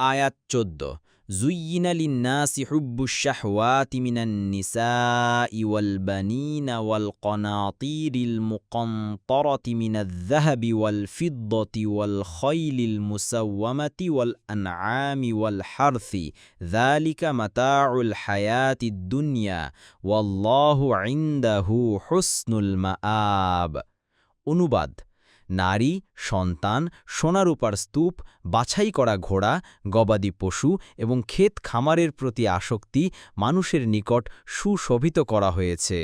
আয়াত চোদ্দ زين للناس حب الشهوات من النساء والبنين والقناطير المقنطرة من الذهب والفضة والخيل المسومة والأنعام والحرث ذلك متاع الحياة الدنيا والله عنده حسن المآب অনুবাদ নারী, সন্তান সোনারূপার স্তূপ, বাছাই করা ঘোড়া, গবাদি পশু এবং ক্ষেত খামারের প্রতি আসক্তি মানুষের নিকট সুশোভিত করা হয়েছে।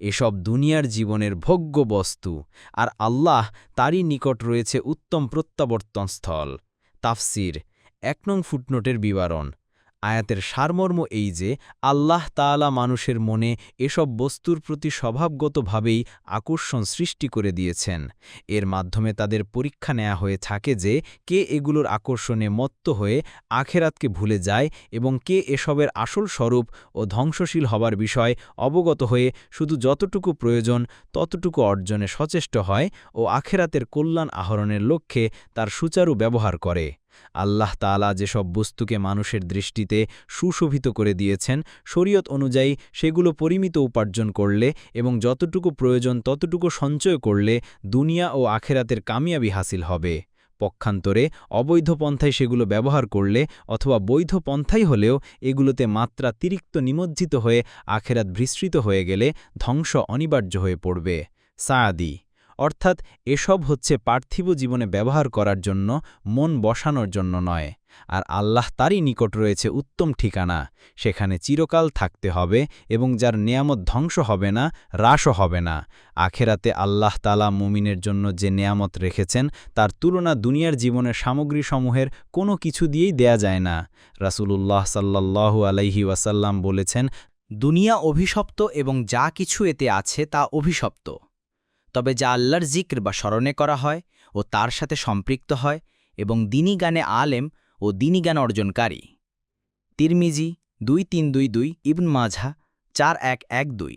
এসব দুনিয়ার জীবনের ভোগ্য বস্তু আর আল্লাহ তারই নিকট রয়েছে উত্তম প্রত্যাবর্তনস্থল। তাফসির, এক নং ফুটনোটের বিবরণ। আয়াতের সারমর্ম এই যে, আল্লাহ তাআলা মানুষের মনে এসব বস্তুর প্রতি স্বভাবগতভাবেই আকর্ষণ সৃষ্টি করে দিয়েছেন। এর মাধ্যমে তাদের পরীক্ষা নেওয়া হয়ে থাকে যে, কে এগুলোর আকর্ষণে মত্ত হয়ে আখেরাতকে ভুলে যায় এবং কে এসবের আসল স্বরূপ ও ধ্বংসশীল হবার বিষয় অবগত হয়ে শুধু যতটুকু প্রয়োজন ততটুকু অর্জনে সচেষ্ট হয় ও আখেরাতের কল্যাণ আহরণের লক্ষ্যে তার সুচারু ব্যবহার করে। আল্লাহ তালা যেসব বস্তুকে মানুষের দৃষ্টিতে সুশোভিত করে দিয়েছেন, শরীয়ত অনুযায়ী সেগুলো পরিমিত উপার্জন করলে এবং যতটুকু প্রয়োজন ততটুকু সঞ্চয় করলে দুনিয়া ও আখেরাতের কামিয়াবি হাসিল হবে। পক্ষান্তরে অবৈধ পন্থায় সেগুলো ব্যবহার করলে অথবা বৈধ পন্থাই হলেও এগুলোতে মাত্রাতিরিক্ত নিমজ্জিত হয়ে আখেরাত বিস্তৃত হয়ে গেলে ধ্বংস অনিবার্য হয়ে পড়বে। সায়াদি অর্থাৎ এসব হচ্ছে পার্থিব জীবনে ব্যবহার করার জন্য, মন বসানোর জন্য নয়। আর আল্লাহ তারই নিকট রয়েছে উত্তম ঠিকানা। সেখানে চিরকাল থাকতে হবে এবং যার নিয়ামত ধ্বংস হবে না, হ্রাসও হবে না। আখেরাতে আল্লাহ তালা মুমিনের জন্য যে নিয়ামত রেখেছেন, তার তুলনা দুনিয়ার জীবনের সামগ্রীসমূহের কোনো কিছু দিয়েই দেয়া যায় না। রাসূলুল্লাহ সাল্লাল্লাহু আলাইহি ওয়াসাল্লাম বলেছেন, দুনিয়া অভিশপ্ত এবং যা কিছু এতে আছে তা অভিশপ্ত। তবে যা আল্লাহর জিক্র বা স্মরণে করা হয় ও তার সাথে সম্পৃক্ত হয় এবং দিনী গানে আলেম ও দিনী জ্ঞান অর্জনকারী। তিরমিজি দুই তিন দুই দুই, ইবন মাঝা চার এক এক দুই।